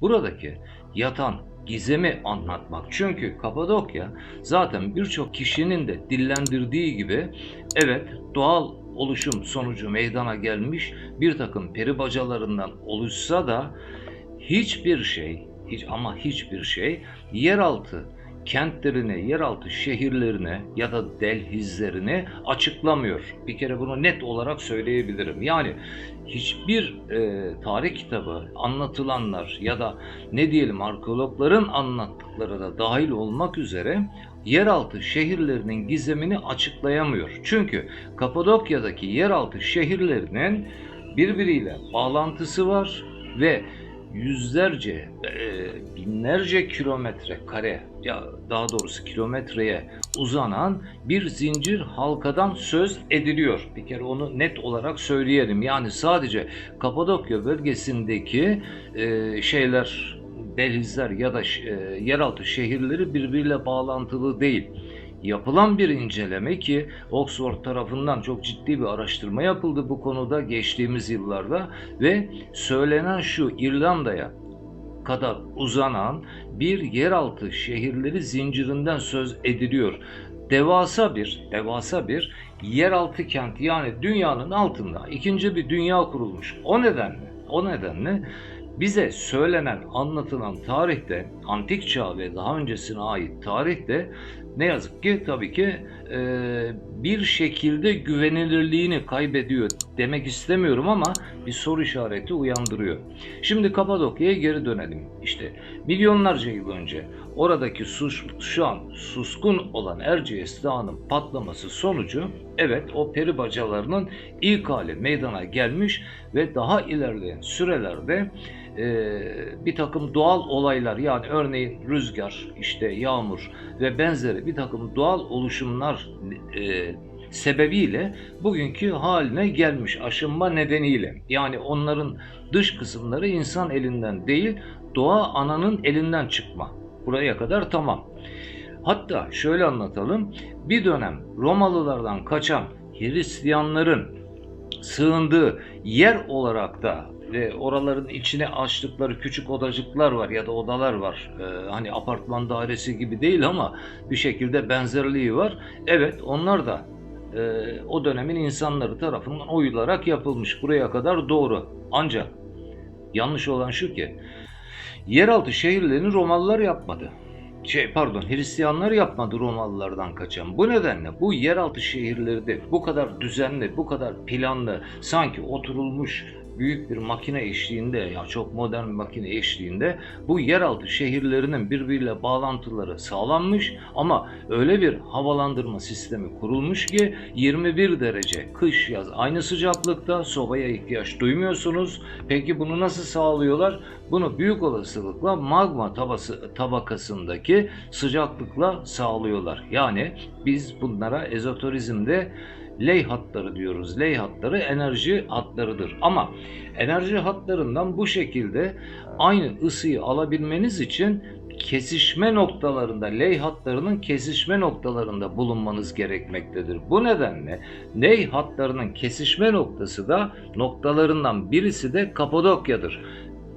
buradaki yatan gizemi anlatmak. Çünkü Kapadokya zaten birçok kişinin de dillendirdiği gibi evet doğal oluşum sonucu meydana gelmiş bir takım peri bacalarından oluşsa da hiçbir şey hiç ama hiçbir şey yeraltı kentlerine, yeraltı şehirlerine ya da delhizlerine açıklamıyor. Bir kere bunu net olarak söyleyebilirim. Yani hiçbir e, tarih kitabı anlatılanlar ya da ne diyelim arkeologların anlattıkları da dahil olmak üzere yeraltı şehirlerinin gizemini açıklayamıyor. Çünkü Kapadokya'daki yeraltı şehirlerinin birbiriyle bağlantısı var ve yüzlerce, e, binlerce kilometre kare ya daha doğrusu kilometreye uzanan bir zincir halkadan söz ediliyor. Bir kere onu net olarak söyleyelim. Yani sadece Kapadokya bölgesindeki e, şeyler, delhizler ya da e, yeraltı şehirleri birbiriyle bağlantılı değil. Yapılan bir inceleme ki Oxford tarafından çok ciddi bir araştırma yapıldı bu konuda geçtiğimiz yıllarda ve söylenen şu İrlanda'ya kadar uzanan bir yeraltı şehirleri zincirinden söz ediliyor. Devasa bir, devasa bir yeraltı kent yani dünyanın altında ikinci bir dünya kurulmuş. O nedenle, o nedenle bize söylenen, anlatılan tarihte, antik çağ ve daha öncesine ait tarihte ne yazık ki tabii ki e, bir şekilde güvenilirliğini kaybediyor demek istemiyorum ama bir soru işareti uyandırıyor. Şimdi Kapadokya'ya geri dönelim. İşte milyonlarca yıl önce oradaki sus, şu an suskun olan Erciyes Dağı'nın patlaması sonucu evet o peri bacalarının ilk hali meydana gelmiş ve daha ilerleyen sürelerde e, bir takım doğal olaylar yani örneğin rüzgar, işte yağmur ve benzeri bir takım doğal oluşumlar e, sebebiyle bugünkü haline gelmiş aşınma nedeniyle. Yani onların dış kısımları insan elinden değil doğa ananın elinden çıkma. Buraya kadar tamam. Hatta şöyle anlatalım. Bir dönem Romalılardan kaçan Hristiyanların sığındığı yer olarak da ve oraların içine açtıkları küçük odacıklar var ya da odalar var. Ee, hani apartman dairesi gibi değil ama bir şekilde benzerliği var. Evet onlar da e, o dönemin insanları tarafından oyularak yapılmış. Buraya kadar doğru. Ancak yanlış olan şu ki yeraltı şehirlerini Romalılar yapmadı şey pardon Hristiyanlar yapmadı Romalılardan kaçan. Bu nedenle bu yeraltı şehirleri de bu kadar düzenli, bu kadar planlı, sanki oturulmuş büyük bir makine eşliğinde ya çok modern bir makine eşliğinde bu yeraltı şehirlerinin birbiriyle bağlantıları sağlanmış ama öyle bir havalandırma sistemi kurulmuş ki 21 derece kış yaz aynı sıcaklıkta sobaya ihtiyaç duymuyorsunuz. Peki bunu nasıl sağlıyorlar? Bunu büyük olasılıkla magma tabası, tabakasındaki sıcaklıkla sağlıyorlar. Yani biz bunlara ezoterizmde ley hatları diyoruz. Ley hatları enerji hatlarıdır. Ama enerji hatlarından bu şekilde aynı ısıyı alabilmeniz için kesişme noktalarında, ley hatlarının kesişme noktalarında bulunmanız gerekmektedir. Bu nedenle ley hatlarının kesişme noktası da noktalarından birisi de Kapadokya'dır.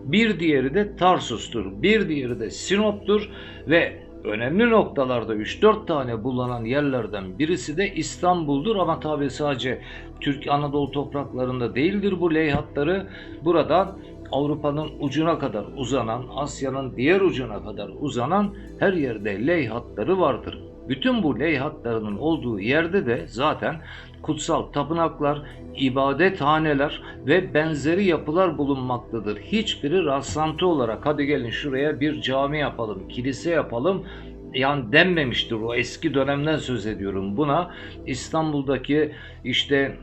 Bir diğeri de Tarsus'tur. Bir diğeri de Sinop'tur ve önemli noktalarda 3-4 tane bulunan yerlerden birisi de İstanbul'dur ama tabi sadece Türk Anadolu topraklarında değildir bu leyhatları. Buradan Avrupa'nın ucuna kadar uzanan, Asya'nın diğer ucuna kadar uzanan her yerde leyhatları vardır. Bütün bu leyhatlarının olduğu yerde de zaten kutsal tapınaklar, ibadethaneler ve benzeri yapılar bulunmaktadır. Hiçbiri rastlantı olarak hadi gelin şuraya bir cami yapalım, kilise yapalım yani denmemiştir o eski dönemden söz ediyorum. Buna İstanbul'daki işte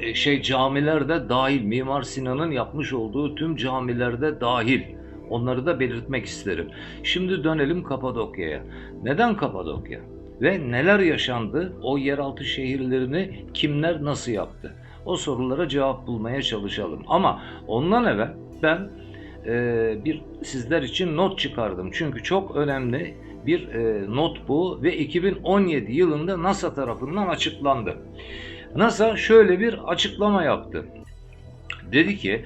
e, şey camilerde dahil Mimar Sinan'ın yapmış olduğu tüm camilerde dahil. Onları da belirtmek isterim. Şimdi dönelim Kapadokya'ya. Neden Kapadokya? Ve neler yaşandı? O yeraltı şehirlerini kimler nasıl yaptı? O sorulara cevap bulmaya çalışalım. Ama ondan evvel ben e, bir sizler için not çıkardım. Çünkü çok önemli bir e, not bu ve 2017 yılında NASA tarafından açıklandı. NASA şöyle bir açıklama yaptı. Dedi ki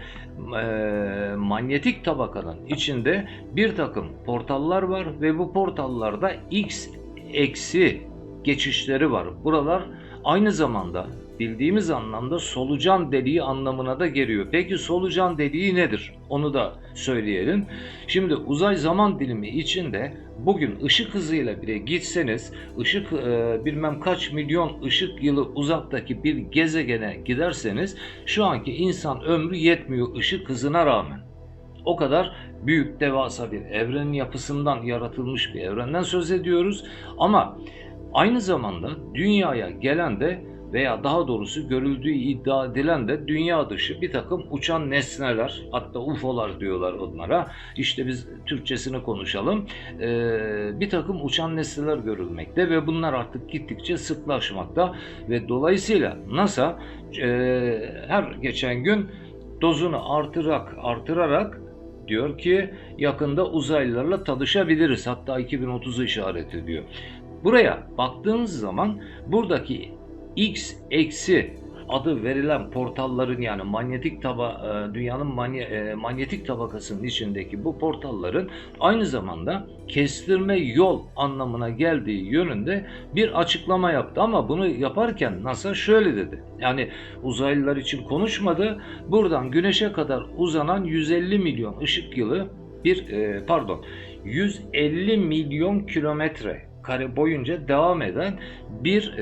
e, manyetik tabakanın içinde bir takım portallar var ve bu portallarda x eksi geçişleri var. Buralar aynı zamanda bildiğimiz anlamda solucan deliği anlamına da geliyor. Peki solucan deliği nedir? Onu da söyleyelim. Şimdi uzay zaman dilimi içinde bugün ışık hızıyla bile gitseniz ışık e, bilmem kaç milyon ışık yılı uzaktaki bir gezegene giderseniz şu anki insan ömrü yetmiyor ışık hızına rağmen. O kadar büyük devasa bir evrenin yapısından yaratılmış bir evrenden söz ediyoruz. Ama aynı zamanda dünyaya gelen de veya daha doğrusu görüldüğü iddia edilen de dünya dışı bir takım uçan nesneler hatta UFO'lar diyorlar onlara. İşte biz Türkçesini konuşalım. Ee, bir takım uçan nesneler görülmekte ve bunlar artık gittikçe sıklaşmakta ve dolayısıyla NASA e, her geçen gün dozunu artırarak artırarak diyor ki yakında uzaylılarla tanışabiliriz. Hatta 2030'u işaret ediyor. Buraya baktığınız zaman buradaki X eksi adı verilen portalların yani manyetik taba e, dünyanın manye, e, manyetik tabakasının içindeki bu portalların aynı zamanda kestirme yol anlamına geldiği yönünde bir açıklama yaptı ama bunu yaparken NASA şöyle dedi. Yani uzaylılar için konuşmadı. Buradan güneşe kadar uzanan 150 milyon ışık yılı bir e, pardon 150 milyon kilometre kare boyunca devam eden bir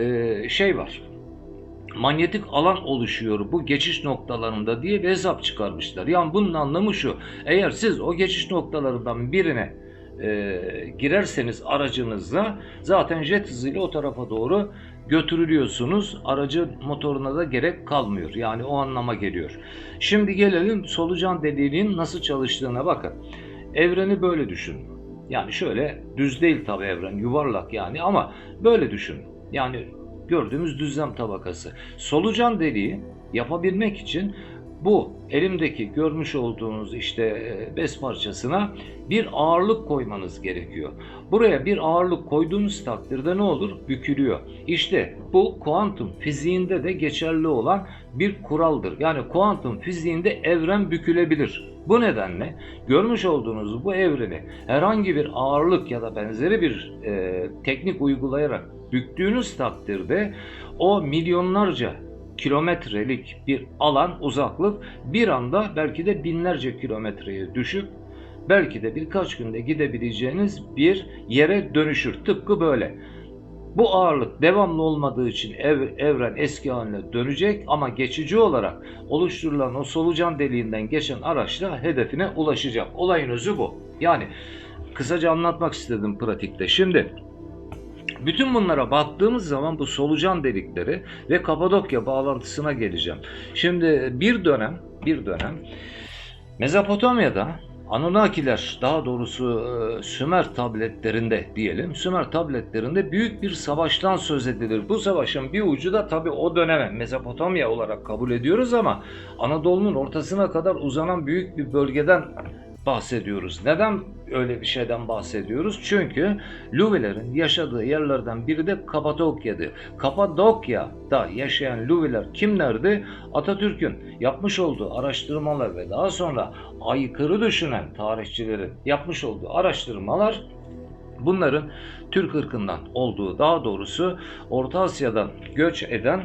şey var manyetik alan oluşuyor bu geçiş noktalarında diye bir hesap çıkarmışlar. Yani bunun anlamı şu. Eğer siz o geçiş noktalarından birine e, girerseniz aracınızla zaten jet hızıyla o tarafa doğru götürülüyorsunuz. Aracı motoruna da gerek kalmıyor. Yani o anlama geliyor. Şimdi gelelim solucan deliğinin nasıl çalıştığına bakın. Evreni böyle düşün. Yani şöyle düz değil tabi evren yuvarlak yani ama böyle düşün. Yani gördüğümüz düzlem tabakası. Solucan deliği yapabilmek için bu elimdeki görmüş olduğunuz işte e, bez parçasına bir ağırlık koymanız gerekiyor. Buraya bir ağırlık koyduğunuz takdirde ne olur? Bükülüyor. İşte bu kuantum fiziğinde de geçerli olan bir kuraldır. Yani kuantum fiziğinde evren bükülebilir. Bu nedenle görmüş olduğunuz bu evreni herhangi bir ağırlık ya da benzeri bir e, teknik uygulayarak büktüğünüz takdirde o milyonlarca kilometrelik bir alan uzaklık bir anda belki de binlerce kilometreye düşüp belki de birkaç günde gidebileceğiniz bir yere dönüşür. Tıpkı böyle. Bu ağırlık devamlı olmadığı için ev, evren eski haline dönecek ama geçici olarak oluşturulan o solucan deliğinden geçen araçla hedefine ulaşacak. Olayın özü bu. Yani kısaca anlatmak istedim pratikte. Şimdi bütün bunlara baktığımız zaman bu solucan delikleri ve Kapadokya bağlantısına geleceğim. Şimdi bir dönem, bir dönem Mezopotamya'da Anunnakiler daha doğrusu e, Sümer tabletlerinde diyelim Sümer tabletlerinde büyük bir savaştan söz edilir. Bu savaşın bir ucu da tabi o döneme Mezopotamya olarak kabul ediyoruz ama Anadolu'nun ortasına kadar uzanan büyük bir bölgeden bahsediyoruz. Neden öyle bir şeyden bahsediyoruz? Çünkü Luvilerin yaşadığı yerlerden biri de Kapadokya'dı. Kapadokya'da yaşayan Luviler kimlerdi? Atatürk'ün yapmış olduğu araştırmalar ve daha sonra aykırı düşünen tarihçilerin yapmış olduğu araştırmalar bunların Türk ırkından olduğu daha doğrusu Orta Asya'dan göç eden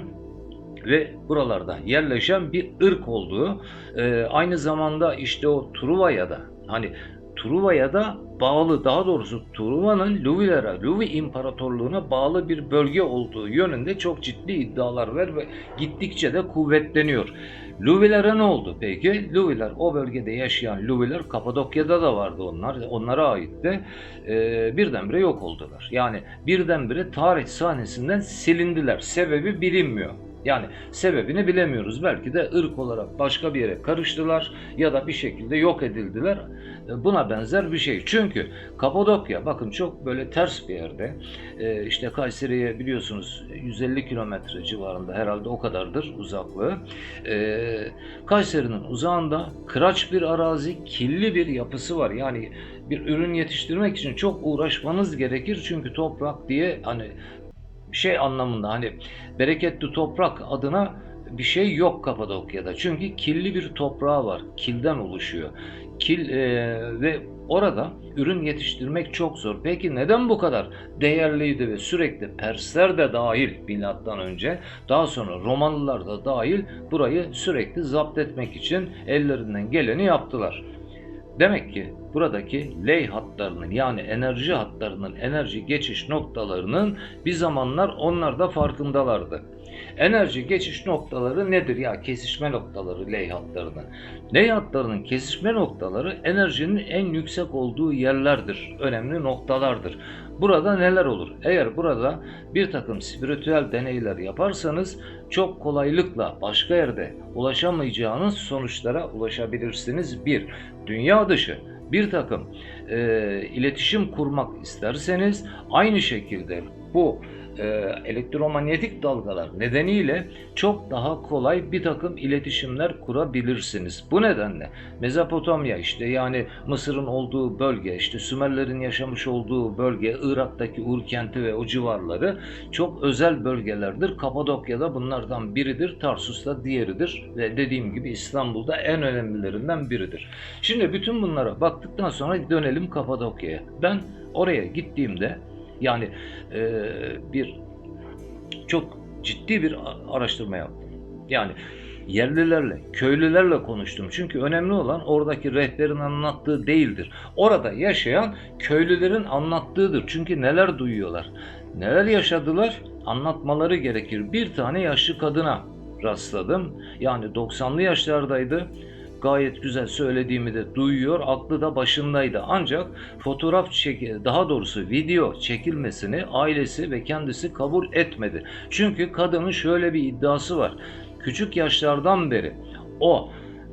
ve buralarda yerleşen bir ırk olduğu e, aynı zamanda işte o Truva'ya da hani Truva'ya da bağlı daha doğrusu Truva'nın Luvilere, Luvi İmparatorluğu'na bağlı bir bölge olduğu yönünde çok ciddi iddialar var ve gittikçe de kuvvetleniyor. Luvilere ne oldu peki? Luviler o bölgede yaşayan Luviler Kapadokya'da da vardı onlar. Onlara aitti. Ee, birdenbire yok oldular. Yani birdenbire tarih sahnesinden silindiler. Sebebi bilinmiyor. Yani sebebini bilemiyoruz. Belki de ırk olarak başka bir yere karıştılar ya da bir şekilde yok edildiler. E, buna benzer bir şey. Çünkü Kapadokya bakın çok böyle ters bir yerde. Ee, işte Kayseri'ye biliyorsunuz 150 kilometre civarında herhalde o kadardır uzaklığı. Ee, Kayseri'nin uzağında kıraç bir arazi, killi bir yapısı var. Yani bir ürün yetiştirmek için çok uğraşmanız gerekir. Çünkü toprak diye hani şey anlamında hani bereketli toprak adına bir şey yok Kapadokya'da. Çünkü killi bir toprağı var. Kilden oluşuyor. Kil e, ve orada ürün yetiştirmek çok zor. Peki neden bu kadar değerliydi ve sürekli Persler de dahil milattan önce daha sonra Romalılar da dahil burayı sürekli zapt etmek için ellerinden geleni yaptılar. Demek ki buradaki ley hatlarının yani enerji hatlarının, enerji geçiş noktalarının bir zamanlar onlar da farkındalardı. Enerji geçiş noktaları nedir ya? Kesişme noktaları ley hatlarının. Ley hatlarının kesişme noktaları enerjinin en yüksek olduğu yerlerdir. Önemli noktalardır. Burada neler olur? Eğer burada bir takım spiritüel deneyler yaparsanız çok kolaylıkla başka yerde ulaşamayacağınız sonuçlara ulaşabilirsiniz. Bir, dünya dışı bir takım e, iletişim kurmak isterseniz aynı şekilde bu e, elektromanyetik dalgalar nedeniyle çok daha kolay bir takım iletişimler kurabilirsiniz. Bu nedenle Mezopotamya işte yani Mısır'ın olduğu bölge, işte Sümerlerin yaşamış olduğu bölge, Irak'taki Ur kenti ve o civarları çok özel bölgelerdir. Kapadokya'da bunlardan biridir, Tarsus'ta diğeridir ve dediğim gibi İstanbul'da en önemlilerinden biridir. Şimdi bütün bunlara baktıktan sonra dönelim Kapadokya'ya. Ben oraya gittiğimde yani e, bir çok ciddi bir araştırma yaptım. Yani yerlilerle, köylülerle konuştum. Çünkü önemli olan oradaki rehberin anlattığı değildir. Orada yaşayan köylülerin anlattığıdır. Çünkü neler duyuyorlar, neler yaşadılar anlatmaları gerekir. Bir tane yaşlı kadına rastladım. Yani 90'lı yaşlardaydı gayet güzel söylediğimi de duyuyor. Aklı da başındaydı. Ancak fotoğraf çek daha doğrusu video çekilmesini ailesi ve kendisi kabul etmedi. Çünkü kadının şöyle bir iddiası var. Küçük yaşlardan beri o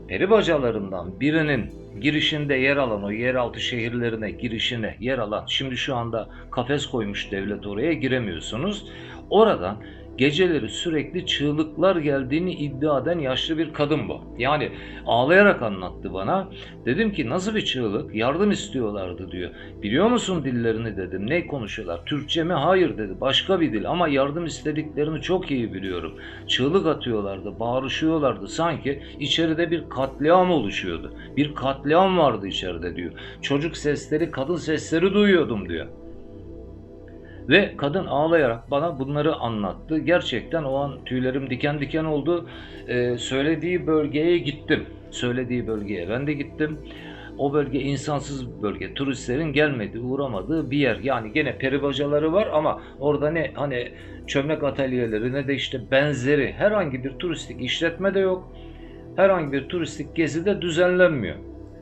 peri bacalarından birinin girişinde yer alan o yeraltı şehirlerine girişine yer alan şimdi şu anda kafes koymuş devlet oraya giremiyorsunuz. Oradan geceleri sürekli çığlıklar geldiğini iddia eden yaşlı bir kadın bu. Yani ağlayarak anlattı bana. Dedim ki nasıl bir çığlık? Yardım istiyorlardı diyor. Biliyor musun dillerini dedim. Ne konuşuyorlar? Türkçe mi? Hayır dedi. Başka bir dil ama yardım istediklerini çok iyi biliyorum. Çığlık atıyorlardı, bağırışıyorlardı. Sanki içeride bir katliam oluşuyordu. Bir katliam vardı içeride diyor. Çocuk sesleri, kadın sesleri duyuyordum diyor. Ve kadın ağlayarak bana bunları anlattı. Gerçekten o an tüylerim diken diken oldu. Ee, söylediği bölgeye gittim. Söylediği bölgeye ben de gittim. O bölge insansız bir bölge. Turistlerin gelmediği, uğramadığı bir yer. Yani gene peribacaları var ama orada ne hani çömlek atölyeleri ne de işte benzeri herhangi bir turistik işletme de yok. Herhangi bir turistik gezi de düzenlenmiyor.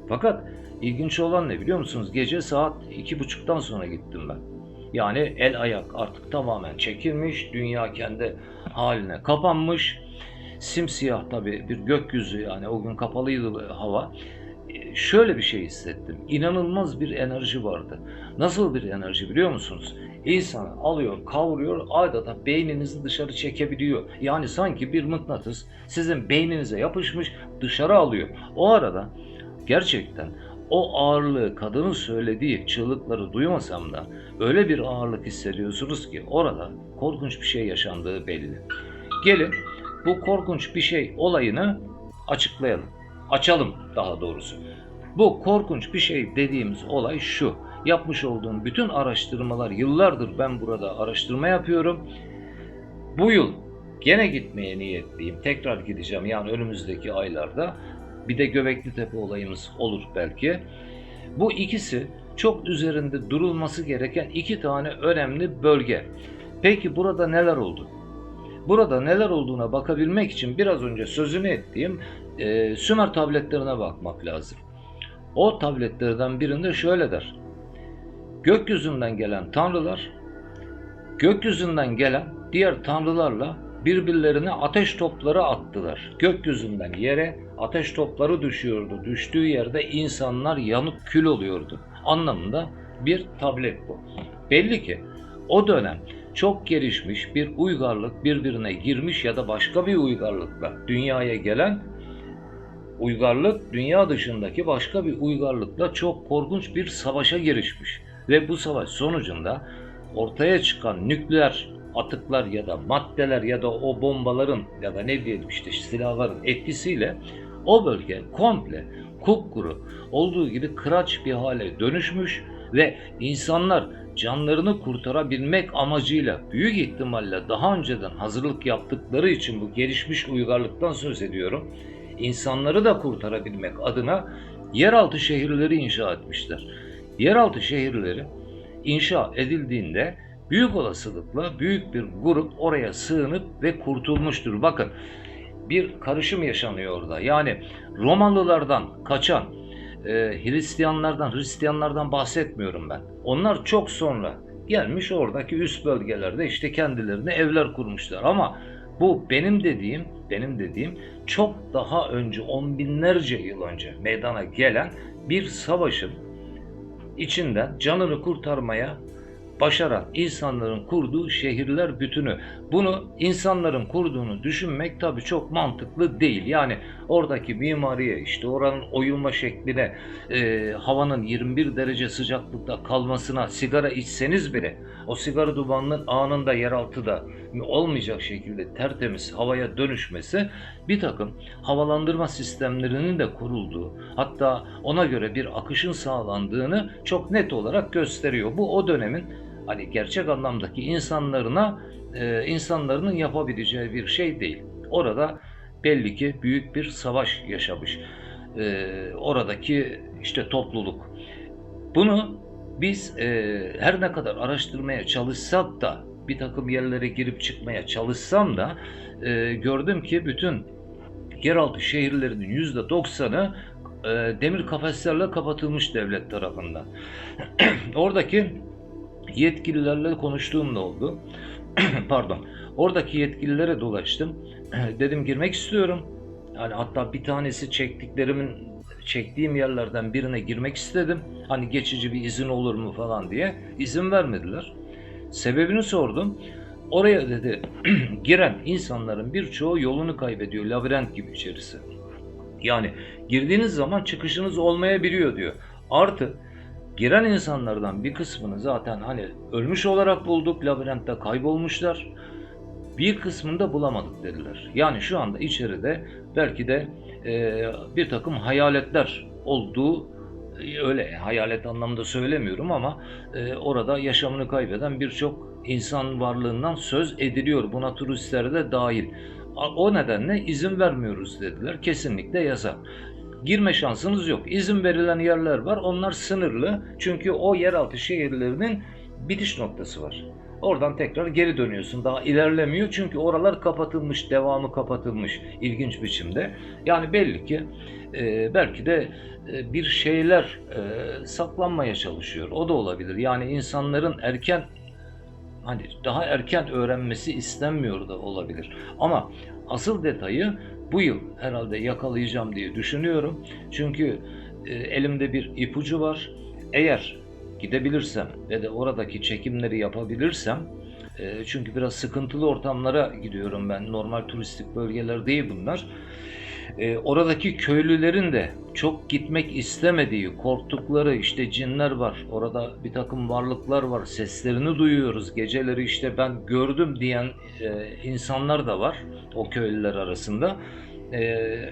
Fakat ilginç olan ne biliyor musunuz? Gece saat iki buçuktan sonra gittim ben. Yani el ayak artık tamamen çekilmiş, dünya kendi haline kapanmış. Simsiyah tabii bir gökyüzü yani o gün kapalıydı hava. Ee, Şöyle bir şey hissettim. İnanılmaz bir enerji vardı. Nasıl bir enerji biliyor musunuz? İnsanı alıyor, kavuruyor, adeta beyninizi dışarı çekebiliyor. Yani sanki bir mıknatıs sizin beyninize yapışmış, dışarı alıyor. O arada gerçekten o ağırlığı kadının söylediği çığlıkları duymasam da öyle bir ağırlık hissediyorsunuz ki orada korkunç bir şey yaşandığı belli. Gelin bu korkunç bir şey olayını açıklayalım. Açalım daha doğrusu. Bu korkunç bir şey dediğimiz olay şu. Yapmış olduğum bütün araştırmalar yıllardır ben burada araştırma yapıyorum. Bu yıl gene gitmeye niyetliyim. Tekrar gideceğim yani önümüzdeki aylarda. Bir de Göbekli Tepe olayımız olur belki. Bu ikisi çok üzerinde durulması gereken iki tane önemli bölge. Peki burada neler oldu? Burada neler olduğuna bakabilmek için biraz önce sözünü ettiğim e, Sümer tabletlerine bakmak lazım. O tabletlerden birinde şöyle der. Gökyüzünden gelen tanrılar, gökyüzünden gelen diğer tanrılarla birbirlerine ateş topları attılar. Gökyüzünden yere ateş topları düşüyordu. Düştüğü yerde insanlar yanıp kül oluyordu. Anlamında bir tablet bu. Belli ki o dönem çok gelişmiş bir uygarlık birbirine girmiş ya da başka bir uygarlıkla dünyaya gelen uygarlık dünya dışındaki başka bir uygarlıkla çok korkunç bir savaşa girişmiş. Ve bu savaş sonucunda ortaya çıkan nükleer atıklar ya da maddeler ya da o bombaların ya da ne diyelim işte silahların etkisiyle o bölge komple kupkuru olduğu gibi kıraç bir hale dönüşmüş ve insanlar canlarını kurtarabilmek amacıyla büyük ihtimalle daha önceden hazırlık yaptıkları için bu gelişmiş uygarlıktan söz ediyorum. İnsanları da kurtarabilmek adına yeraltı şehirleri inşa etmişler. Yeraltı şehirleri inşa edildiğinde büyük olasılıkla büyük bir grup oraya sığınıp ve kurtulmuştur. Bakın bir karışım yaşanıyor orada. Yani Romalılardan kaçan e, Hristiyanlardan, Hristiyanlardan bahsetmiyorum ben. Onlar çok sonra gelmiş oradaki üst bölgelerde işte kendilerine evler kurmuşlar. Ama bu benim dediğim, benim dediğim çok daha önce, on binlerce yıl önce meydana gelen bir savaşın içinden canını kurtarmaya başaran insanların kurduğu şehirler bütünü. Bunu insanların kurduğunu düşünmek tabii çok mantıklı değil. Yani oradaki mimariye, işte oranın oyulma şekline, e, havanın 21 derece sıcaklıkta kalmasına, sigara içseniz bile o sigara dumanının anında yeraltıda olmayacak şekilde tertemiz havaya dönüşmesi bir takım havalandırma sistemlerinin de kurulduğu hatta ona göre bir akışın sağlandığını çok net olarak gösteriyor. Bu o dönemin hani gerçek anlamdaki insanlarına e, insanların yapabileceği bir şey değil. Orada belli ki büyük bir savaş yaşamış. E, oradaki işte topluluk. Bunu biz e, her ne kadar araştırmaya çalışsak da bir takım yerlere girip çıkmaya çalışsam da e, gördüm ki bütün yeraltı şehirlerinin yüzde doksanı e, demir kafeslerle kapatılmış devlet tarafından. Oradaki yetkililerle konuştuğum da oldu. Pardon. Oradaki yetkililere dolaştım. Dedim girmek istiyorum. Yani hatta bir tanesi çektiklerimin çektiğim yerlerden birine girmek istedim. Hani geçici bir izin olur mu falan diye. İzin vermediler. Sebebini sordum. Oraya dedi giren insanların birçoğu yolunu kaybediyor. Labirent gibi içerisi. Yani girdiğiniz zaman çıkışınız olmayabiliyor diyor. Artı giren insanlardan bir kısmını zaten hani ölmüş olarak bulduk. Labirentte kaybolmuşlar. Bir kısmını da bulamadık dediler. Yani şu anda içeride belki de e, bir takım hayaletler olduğu e, öyle hayalet anlamda söylemiyorum ama e, orada yaşamını kaybeden birçok insan varlığından söz ediliyor. Buna turistler de dahil. O nedenle izin vermiyoruz dediler. Kesinlikle yasak. Girme şansınız yok. İzin verilen yerler var. Onlar sınırlı. Çünkü o yeraltı şehirlerinin bitiş noktası var. Oradan tekrar geri dönüyorsun. Daha ilerlemiyor çünkü oralar kapatılmış, devamı kapatılmış ilginç biçimde. Yani belli ki e, belki de e, bir şeyler e, saklanmaya çalışıyor. O da olabilir. Yani insanların erken hani daha erken öğrenmesi istenmiyor da olabilir. Ama asıl detayı bu yıl herhalde yakalayacağım diye düşünüyorum. Çünkü e, elimde bir ipucu var. Eğer gidebilirsem ve de oradaki çekimleri yapabilirsem e, çünkü biraz sıkıntılı ortamlara gidiyorum ben. Normal turistik bölgeler değil bunlar. E, oradaki köylülerin de çok gitmek istemediği, korktukları işte cinler var. Orada bir takım varlıklar var. Seslerini duyuyoruz. Geceleri işte ben gördüm diyen e, insanlar da var o köylüler arasında. E,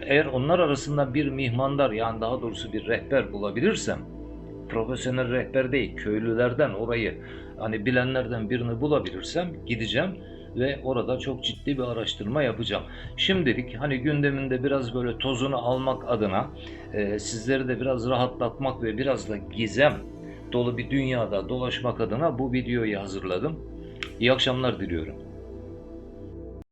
eğer onlar arasında bir mihmandar yani daha doğrusu bir rehber bulabilirsem profesyonel rehber değil köylülerden orayı hani bilenlerden birini bulabilirsem gideceğim ve orada çok ciddi bir araştırma yapacağım. Şimdilik hani gündeminde biraz böyle tozunu almak adına e, sizleri de biraz rahatlatmak ve biraz da gizem dolu bir dünyada dolaşmak adına bu videoyu hazırladım. İyi akşamlar diliyorum.